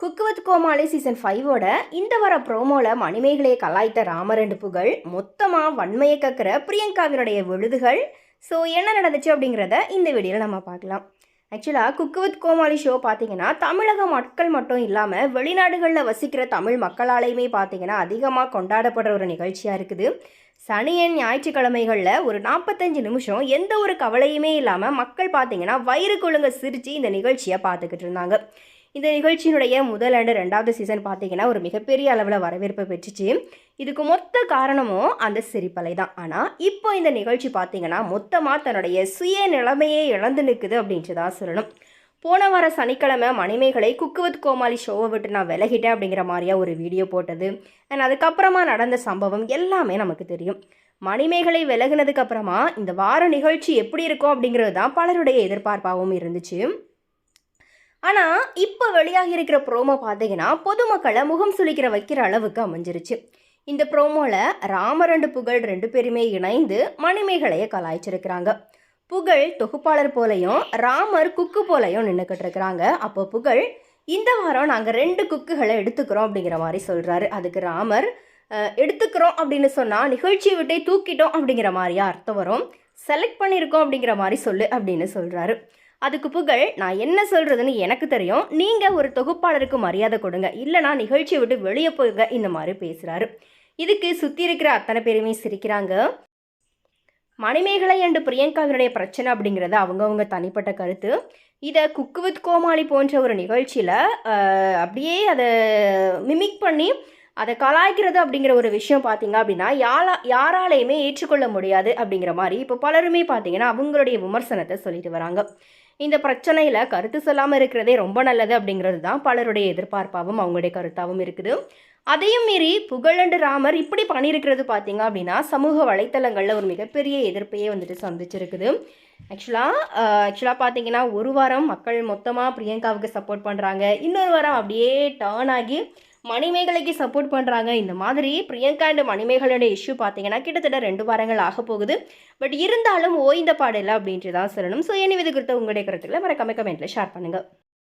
Cook with Comali season ஃபைவோட இந்த வர ப்ரோமோல மணிமேகலையை கலாய்த்த ராமரண்டு புகழ் மொத்தமாக வன்மையை கக்கிற பிரியங்காவினுடைய விழுதுகள். ஸோ என்ன நடந்துச்சு அப்படிங்கிறத இந்த வீடியோவில் நம்ம பார்க்கலாம். ஆக்சுவலாக குக்கு வித் கோமாளி ஷோ பார்த்தீங்கன்னா தமிழக மக்கள் மட்டும் இல்லாமல் வெளிநாடுகளில் வசிக்கிற தமிழ் மக்களாலையுமே பார்த்தீங்கன்னா அதிகமாக கொண்டாடப்படுற ஒரு நிகழ்ச்சியாக இருக்குது. சனியன் ஞாயிற்றுக்கிழமைகளில் ஒரு நாற்பத்தஞ்சு நிமிஷம் எந்த ஒரு கவலையுமே இல்லாமல் மக்கள் பார்த்தீங்கன்னா வயிறு கொழுங்க சிரித்து இந்த நிகழ்ச்சியை பார்த்துக்கிட்டு இருந்தாங்க. இந்த நிகழ்ச்சியினுடைய முதல் அண்டு ரெண்டாவது சீசன் பார்த்தீங்கன்னா ஒரு மிகப்பெரிய அளவில் வரவேற்பை பெற்றுச்சு. இதுக்கு மொத்த காரணமும் அந்த சிரிப்பலை தான். ஆனால் இப்போ இந்த நிகழ்ச்சி பார்த்தீங்கன்னா மொத்தமாக தன்னுடைய சுய நிலைமையே இழந்து நிற்குது அப்படின்ட்டு தான் சொல்லணும். போன வார சனிக்கிழமை மணிமேகலை குக்குவத் கோமாளி ஷோவை விட்டு நான் விலகிட்டேன் அப்படிங்கிற மாதிரியா ஒரு வீடியோ போட்டது. அண்ட் அதுக்கப்புறமா நடந்த சம்பவம் எல்லாமே நமக்கு தெரியும். மணிமேகலை விலகினதுக்கப்புறமா இந்த வார நிகழ்ச்சி எப்படி இருக்கும் அப்படிங்கிறது தான் பலருடைய எதிர்பார்ப்பாகவும் இருந்துச்சு. ஆனால் இப்போ வெளியாகி இருக்கிற ப்ரோமோ பார்த்தீங்கன்னா பொதுமக்களை முகம் சுளிக்கிற வைக்கிற அளவுக்கு அமைஞ்சிருச்சு. இந்த ப்ரோமோவில் ராமரண்டு புகழ் ரெண்டு பேருமே இணைந்து மணிமேகலையை கலாய்ச்சிருக்கிறாங்க. புகழ் தொகுப்பாளர் போலையும் ராமர் குக்கு போலையும் நின்றுக்கிட்டு இருக்கிறாங்க அப்போ புகழ் இந்த வாரம் நாங்கள் ரெண்டு குக்குகளை எடுத்துக்கிறோம் அப்படிங்கிற மாதிரி சொல்கிறாரு அதுக்கு ராமர் எடுத்துக்கிறோம் அப்படின்னு சொன்னால் நிகழ்ச்சியை விட்டே தூக்கிட்டோம் அப்படிங்கிற மாதிரியா அர்த்தம் வரும். செலக்ட் பண்ணியிருக்கோம் அப்படிங்கிற மாதிரி சொல்லு அப்படின்னு சொல்கிறாரு அதுக்கு புகழ் நான் என்ன சொல்கிறதுன்னு எனக்கு தெரியும். நீங்கள் ஒரு தொகுப்பாளருக்கு மரியாதை கொடுங்க. இல்லைனா நிகழ்ச்சியை விட்டு வெளியே போங்க இந்த மாதிரி பேசுகிறாரு இதுக்கு சுற்றி இருக்கிற அத்தனை பேருமே சிரிக்கிறாங்க. மணிமேகலை அண்டு பிரியங்காவினுடைய பிரச்சனை அப்படிங்கிறது அவங்கவுங்க தனிப்பட்ட கருத்து. இதை குக்கு வித் கோமாளி போன்ற ஒரு நிகழ்ச்சியில் அப்படியே அதை மிமிக் பண்ணி அதை கலாய்க்கிறது அப்படிங்கிற ஒரு விஷயம் பார்த்தீங்க அப்படின்னா யாரா யாராலையுமே ஏற்றுக்கொள்ள முடியாது அப்படிங்கிற மாதிரி இப்போ பலருமே பார்த்தீங்கன்னா அவங்களுடைய விமர்சனத்தை சொல்லிட்டு வராங்க. இந்த பிரச்சனையில் கருத்து சொல்லாமல் இருக்கிறதே ரொம்ப நல்லது அப்படிங்கிறது தான் பலருடைய எதிர்பார்ப்பாகவும் அவங்களுடைய கருத்தாகவும் இருக்குது. அதையும் மீறி புகழண்டு ராமர் இப்படி பண்ணியிருக்கிறது பார்த்தீங்க அப்படின்னா சமூக வலைத்தளங்களில் ஒரு மிகப்பெரிய எதிர்ப்பையே வந்துட்டு சந்திச்சிருக்குது. ஆக்சுவலாக ஆக்சுவலாக பார்த்தீங்கன்னா ஒரு வாரம் மக்கள் மொத்தமாக பிரியங்காவுக்கு சப்போர்ட் பண்ணுறாங்க இன்னொரு வாரம் அப்படியே டேர்ன் ஆகி மணிமேகலைக்கு சப்போர்ட் பண்ணுறாங்க இந்த மாதிரி பிரியங்கா அண்ட் மணிமேகலையோட இஷ்யூ பார்த்தீங்கன்னா கிட்டத்தட்ட ரெண்டு வாரங்கள் ஆக போகுது. பட் இருந்தாலும் ஓய்ந்த பாடலை அப்படின்ட்டு தான் சொல்லணும். ஸோ என்ன இது குறித்த உங்களுடைய கருத்துக்களை மறக்காம கமெண்ட்டில் ஷேர் பண்ணுங்கள்